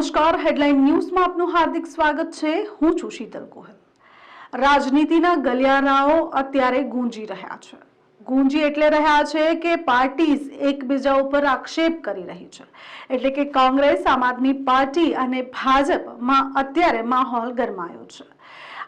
નમસ્કાર, હેડલાઇન ન્યૂઝમાં આપનું હાર્દિક સ્વાગત છે. હું છું શીતલ ગોહિલ. રાજનીતિના ગલિયારાઓ અત્યારે ગુંજી રહ્યા છે. ગુંજી એટલે રહ્યા છે કે પાર્ટીઝ એકબીજા ઉપર આક્ષેપ કરી રહી છે. એટલે કે કોંગ્રેસ, આમ આદમી પાર્ટી અને ભાજપમાં અત્યારે માહોલ ગરમાયો છે.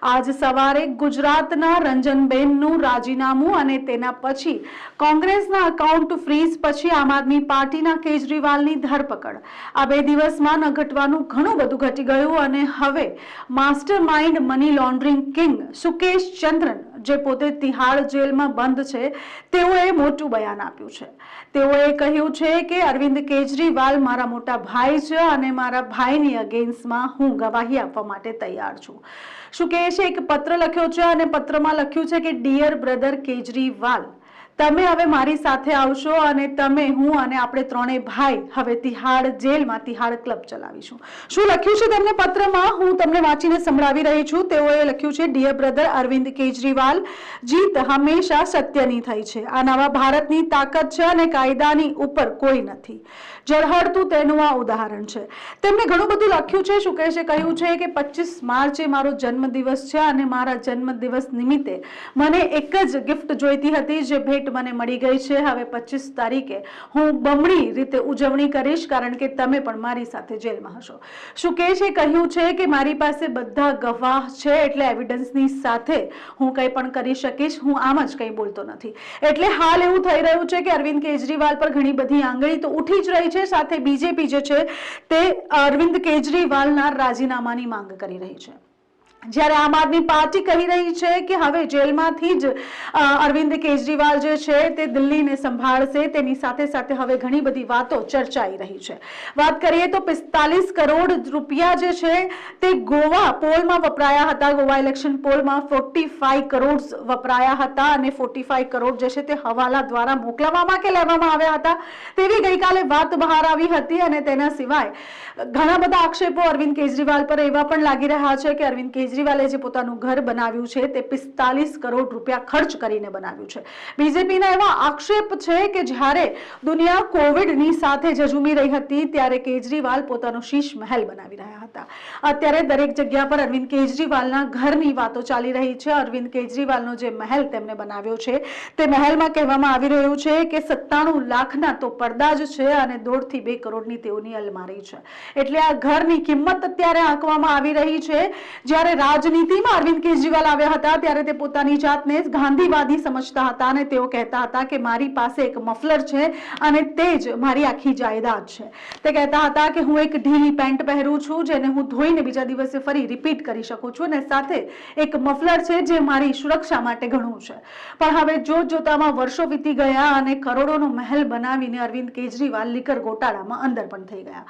આજ સવારે ગુજરાતના રંજનબેનનું રાજીનામું અને તેના પછી કોંગ્રેસના અકાઉન્ટ ફ્રીઝ પછી આમ આદમી પાર્ટીના કેજરીવાલની ધરપકડ. આ બે દિવસમાં ન ઘટવાનું ઘણું બધું ઘટી ગયું અને હવે master mind money laundering king Sukesh Chandran જે પોતે તિહાડ જેલમાં બંધ છે, તેઓએ મોટું બયાન આપ્યું છે. તેઓએ કહ્યું છે કે, અરવિંદ કેજરીવાલ મારા મોટા ભાઈ છે અને મારા ભાઈની અગેન્સ્ટમાં હું ગવાહી આપવા માટે તૈયાર છું. શું કહે છે? એક પત્ર લખ્યો છે અને પત્રમાં લખ્યું છે કે ડિયર બ્રધર કેજરીવાલ તમે હવે મારી સાથે આવશો અને તમે હું અને આપણે ત્રણેય ભાઈ હવે તિહાડ જેલમાં તિહાડ ક્લબ ચલાવીશું. શું લખ્યું છે તેમને પત્રમાં? હું તમને વાંચીને સંભળાવી રહી છું. તેઓએ લખ્યું છે ડિયર બ્રધર અરવિંદ કેજરીવાલ, જીત હંમેશા સત્યની થઈ છે. આ નવા ભારતની તાકાત છે અને કાયદાની ઉપર કોઈ નથી. જળહળતું તેનું આ ઉદાહરણ છે. તેમણે ઘણું બધું લખ્યું છે. સુકેશે કહ્યું છે કે પચીસ માર્ચે મારો જન્મદિવસ છે અને મારા જન્મદિવસ નિમિત્તે મને એક જ ગિફ્ટ જોઈતી હતી, જે ભેટ મને મળી ગઈ છે. હવે પચીસ તારીખે હું બમણી રીતે ઉજવણી કરીશ, કારણ કે તમે પણ મારી સાથે જેલમાં હશો. સુકેશે કહ્યું છે કે મારી પાસે બધા ગવાહ છે, એટલે એવિડન્સની સાથે હું કંઈ પણ કરી શકીશ. હું આમ જ કંઈ બોલતો નથી. એટલે હાલ એવું થઈ રહ્યું છે કે અરવિંદ કેજરીવાલ પર ઘણી બધી આંગળી તો ઉઠી જ રહી છે, સાથે બીજેપી જે છે તે અરવિંદ કેજરીવાલના રાજીનામાની માંગ કરી રહી છે. જ્યારે આમ આદમી પાર્ટી કહી રહી છે કે હવે જેલમાંથી જ અરવિંદ કેજરીવાલ જે છે તે દિલ્હીને સંભાળશે, તેની સાથે સાથે હવે ઘણી બધી વાતો ચર્ચાઈ રહી છે. વાત કરીએ તો પિસ્તાલીસ કરોડ રૂપિયા જે છે તે ગોવા પોલમાં વપરાયા હતા, ગોવા ઇલેક્શન પોલમાં ફોર્ટી ફાઈવ કરોડ વપરાયા હતા અને ફોર્ટી ફાઈવ કરોડ જે છે તે હવાલા દ્વારા મોકલવામાં કે લેવામાં આવ્યા હતા, તેવી ગઈકાલે વાત બહાર આવી હતી અને તેના સિવાય ઘણા બધા આક્ષેપો અરવિંદ કેજરીવાલ પર એવા પણ લાગી રહ્યા છે કે અરવિંદ કેજરીવાલે જે પોતાનું ઘર બનાવ્યું છે તે પિસ્તાલીસ કરોડ રૂપિયા ખર્ચ કરીને બનાવ્યું છે. બીજેપીના એવા આક્ષેપ છે કે જ્યારે દુનિયા કોવિડની સાથે ઝઝુમી રહી હતી, ત્યારે કેજરીવાલ પોતાનો શીશ મહેલ બનાવી રહ્યા હતા. અત્યારે દરેક જગ્યા પર અરવિંદ કેજરીવાલના ઘરની વાતો ચાલી રહી છે. અરવિંદ કેજરીવાલનો જે મહેલ તેમને બનાવ્યો છે, તે મહેલમાં કહેવામાં આવી રહ્યું છે કે સત્તાણું લાખના તો પડદા જ છે અને દોઢથી બે કરોડની તેઓની અલમારી છે. એટલે આ ઘરની કિંમત અત્યારે આંકવામાં આવી રહી છે. જ્યારે રાજનીતિમાં અરવિંદ કેજરીવાલ આવ્યા હતા ત્યારે તે પોતાની જાતને જ ગાંધીવાદી સમજતા હતા અને તેઓ કહેતા હતા કે મારી પાસે એક મફલર છે અને તે જ મારી આખી જાયદાદ છે. તે કહેતા હતા કે હું એક ઢીલી પેન્ટ પહેરું છું જેને હું ધોઈને બીજા દિવસે ફરી રિપીટ કરી શકું છું અને સાથે એક મફલર છે જે મારી સુરક્ષા માટે ઘણું છે. પણ હવે જોત જોતામાં વર્ષો વીતી ગયા અને કરોડોનો મહેલ બનાવીને અરવિંદ કેજરીવાલ લીકર ગોટાળામાં અંદર પણ થઈ ગયા.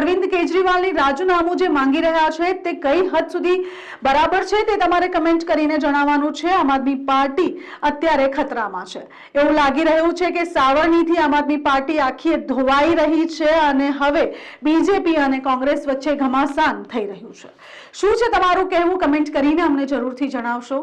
અરવિંદ કેજરીવાલની રાજુનામું જે માંગી રહ્યા છે તે કઈ હદ સુધી બરાબર છે તે તમારે કમેન્ટ કરીને જણાવવાનું છે. આમ આદમી પાર્ટી અત્યારે ખતરામાં છે. એવું લાગી રહ્યું છે કે સાવરણીથી આમ આદમી પાર્ટી આખી ધોવાઈ રહી છે અને હવે બીજેપી અને કોંગ્રેસ વચ્ચે ઘમાસાન થઈ રહ્યું છે. શું છે તમારું કહેવું? કમેન્ટ કરીને અમને જરૂરથી જણાવશો.